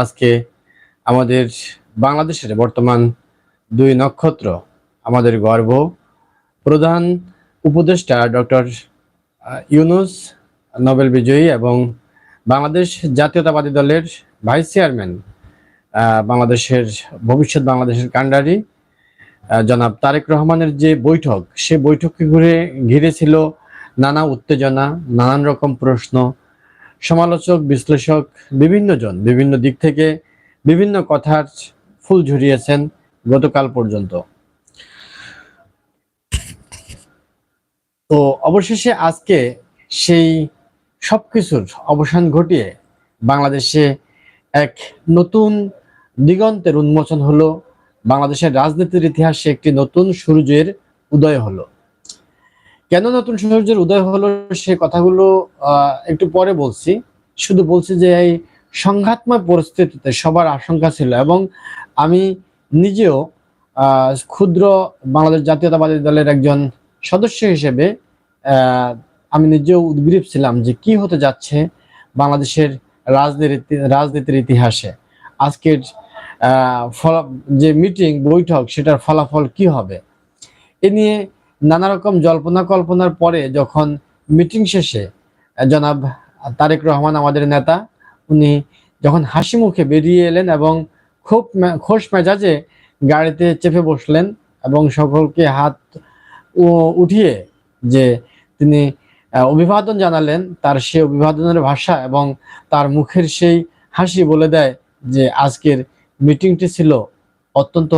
আজকে আমাদের বাংলাদেশের বর্তমান দুই নক্ষত্র আমাদের গর্ব। প্রধান উপদেষ্টা ডক্টর ইউনুস নোবেল বিজয়ী এবং বাংলাদেশ জাতীয়তাবাদী দলের ভাইস চেয়ারম্যান বাংলাদেশের ভবিষ্যৎ বাংলাদেশের কাণ্ডারি জনাব তারেক রহমানের যে বৈঠক, সে বৈঠককে ঘুরে ঘিরে ছিল নানা উত্তেজনা, নানান রকম প্রশ্ন সমালোচক, বিশ্লেষক, বিভিন্ন জন, বিভিন্ন দিক থেকে বিভিন্ন কথার ফুল ঝরিয়েছেন গতকাল পর্যন্ত। তো অবশেষে আজকে সেই সবকিছুর অবসান ঘটিয়ে বাংলাদেশে এক নতুন দিগন্তের উন্মোচন হলো। বাংলাদেশের রাজনীতির ইতিহাসে একটি নতুন সূর্যের উদয় হলো। কেন নতুন সূর্যের উদয় হলো সে কথাগুলো একটু পরে বলছি। শুধু বলছি যে এই সংঘাতময় পরিস্থিতিতে সবার আশঙ্কা ছিল এবং আমি নিজেও ক্ষুদ্র বাংলাদেশ জাতীয়তাবাদী দলের একজন সদস্য হিসেবে আমি নিজেও উদ্গ্রীব ছিলাম যে কি হতে যাচ্ছে বাংলাদেশের রাজনীতি, রাজনীতির ইতিহাসে। আজকের ফলা- যে মিটিং বৈঠক, সেটার ফলাফল কি হবে? এ নিয়ে নানা রকম জল্পনা কল্পনার পরে যখন মিটিং শেষে জনাব তারেক রহমান আমাদের নেতা, উনি যখন হাসি মুখে বেরিয়ে এলেন এবং খুব খোশ মেজাজে গাড়িতে চেপে বসলেন এবং সকলকে হাত উঠিয়ে যে তিনি অভিবাদন জানালেন, তার সেই অভিবাদনের ভাষা এবং তার মুখের সেই হাসি বলে দেয় যে আজকের মিটিংটি ছিল অত্যন্ত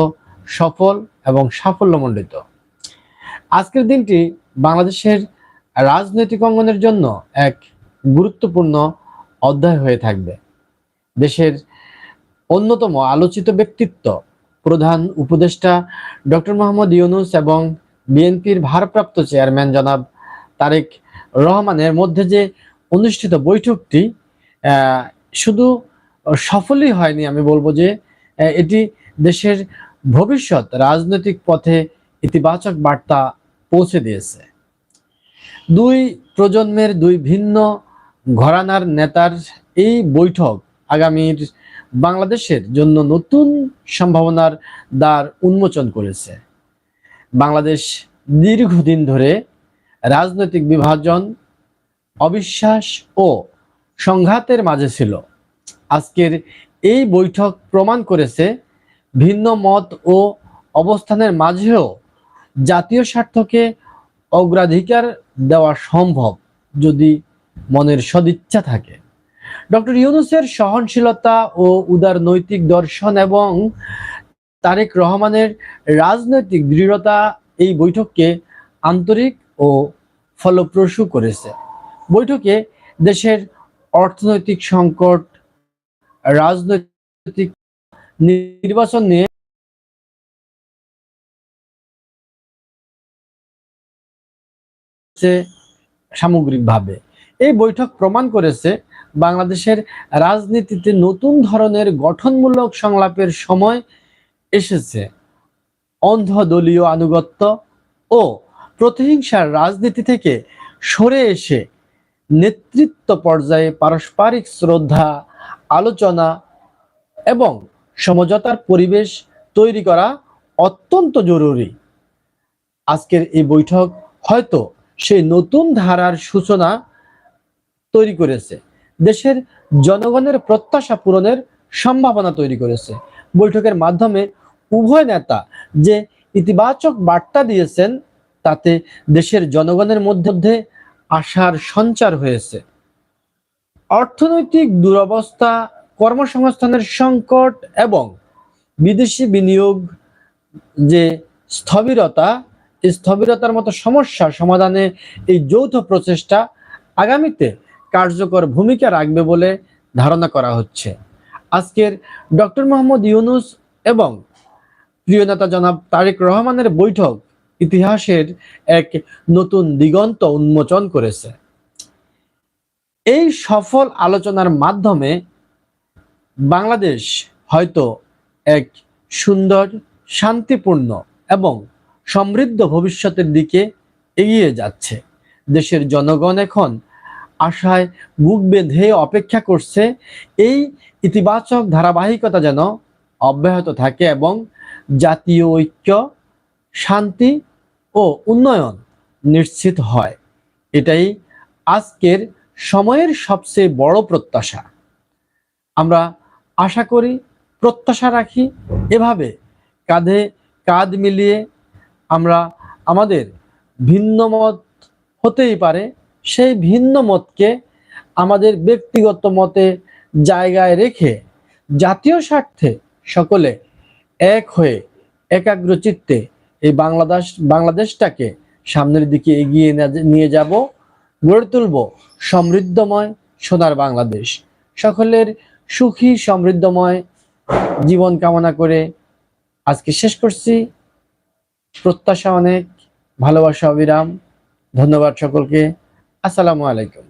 সফল এবং সাফল্যমণ্ডিত। আজকের দিনটি বাংলাদেশের রাজনৈতিক অঙ্গনের জন্য এক গুরুত্বপূর্ণ অধ্যায় হয়ে থাকবে। দেশের অন্যতম আলোচিত ব্যক্তিত্ব প্রধান উপদেষ্টা ডক্টর মোহাম্মদ ইউনুস এবং বিএনপির ভারপ্রাপ্ত চেয়ারম্যান জনাব তারেক রহমানের মধ্যে যে অনুষ্ঠিত বৈঠকটি শুধু সফলই হয়নি আমি বলব যে এটি দেশের ভবিষ্যৎ রাজনৈতিক পথে ইতিবাচক বার্তা পৌঁছে দিয়েছে। দুই প্রজন্মের দুই ভিন্ন ঘরানার নেতার এই বৈঠক আগামীর বাংলাদেশের জন্য নতুন সম্ভাবনার দ্বার উন্মোচন করেছে। বাংলাদেশ দীর্ঘদিন ধরে রাজনৈতিক বিভাজন, অবিশ্বাস ও সংঘাতের মাঝে ছিল। আজকের এই বৈঠক প্রমাণ করেছে ভিন্ন মত ও অবস্থানের মাঝেও জাতীয় স্বার্থকে অগ্রাধিকার দেওয়া সম্ভব যদি মনের সদিচ্ছা থাকে। ডক্টর ইউনুসের সহনশীলতা ও উদার নৈতিক দর্শন এবং তারেক রহমানের রাজনৈতিক দৃঢ়তা এই বৈঠককে আন্তরিক ও ফলপ্রসূ করেছে। বৈঠকে দেশের অর্থনৈতিক সংকট, রাজনৈতিক নির্বাচন নিয়ে হচ্ছে সামগ্রিকভাবে। এই বৈঠক প্রমাণ করেছে বাংলাদেশের রাজনীতিতে নতুন ধরনের গঠনমূলক সংলাপের সময় এসেছে। অন্ধ দলীয় আনুগত্য ও প্রতিহিংসার রাজনীতি থেকে সরে এসে নেতৃত্ব পর্যায়ে পারস্পরিক শ্রদ্ধা, আলোচনা এবং সমঝোতার পরিবেশ তৈরি করা অত্যন্ত জরুরি। আজকের এই বৈঠক হয়তো সেই নতুন ধারার সূচনা তৈরি করেছে। দেশের জনগণের প্রত্যাশা পূরণের সম্ভাবনা তৈরি করেছে। বৈঠকের মাধ্যমে উভয় নেতা যে ইতিবাচক বার্তা দিয়েছেন, তাতে দেশের জনগণের মধ্যে আশার সঞ্চার হয়েছে। অর্থনৈতিক দুরবস্থা, কর্মসংস্থানের সংকট এবং বিদেশি বিনিয়োগ যে স্থবিরতা স্থবিরতার মতো সমস্যা সমাধানে এই যৌথ প্রচেষ্টা আগামীতে কার্যকর ভূমিকা রাখবে বলে ধারণা করা হচ্ছে। আজকের ডক্টর মোহাম্মদ ইউনুস এবং প্রিয় নেতা জনাব তারেক রহমানের বৈঠক ইতিহাসের এক নতুন দিগন্ত উন্মোচন করেছে। এই সফল আলোচনার মাধ্যমে বাংলাদেশ হয়তো এক সুন্দর, শান্তিপূর্ণ এবং সমৃদ্ধ ভবিষ্যতের দিকে এগিয়ে যাচ্ছে। দেশের জনগণ এখন আশায় বুক বেঁধে অপেক্ষা করছে। এই ইতিবাচক ধারাবাহিকতা যেন অব্যাহত থাকে এবং জাতীয় ঐক্য, শান্তি ও উন্নয়ন নিশ্চিত হয়। এটাই আজকের সময়ের সবচেয়ে বড় প্রত্যাশা। আমরা আশা করি, প্রত্যাশা রাখি, এভাবে কাঁধে কাঁধ মিলিয়ে আমরা আমাদের ভিন্ন মত হতেই পারে। সেই ভিন্ন মতকে আমাদের ব্যক্তিগত মতে জায়গায় রেখে জাতীয় স্বার্থে সকলে এক হয়ে একাগ্র চিত্তে এই বাংলাদেশ, বাংলাদেশটাকে সামনের দিকে এগিয়ে নিয়ে যাব, গড়ে তুলব সমৃদ্ধময় সোনার বাংলাদেশ। সকলের সুখী, সমৃদ্ধময় জীবন কামনা করে আজকে শেষ করছি। প্রত্যাশা অনেক ভালোবাসা অবিরাম। ধন্যবাদ সকলকে। আসসালামু আলাইকুম।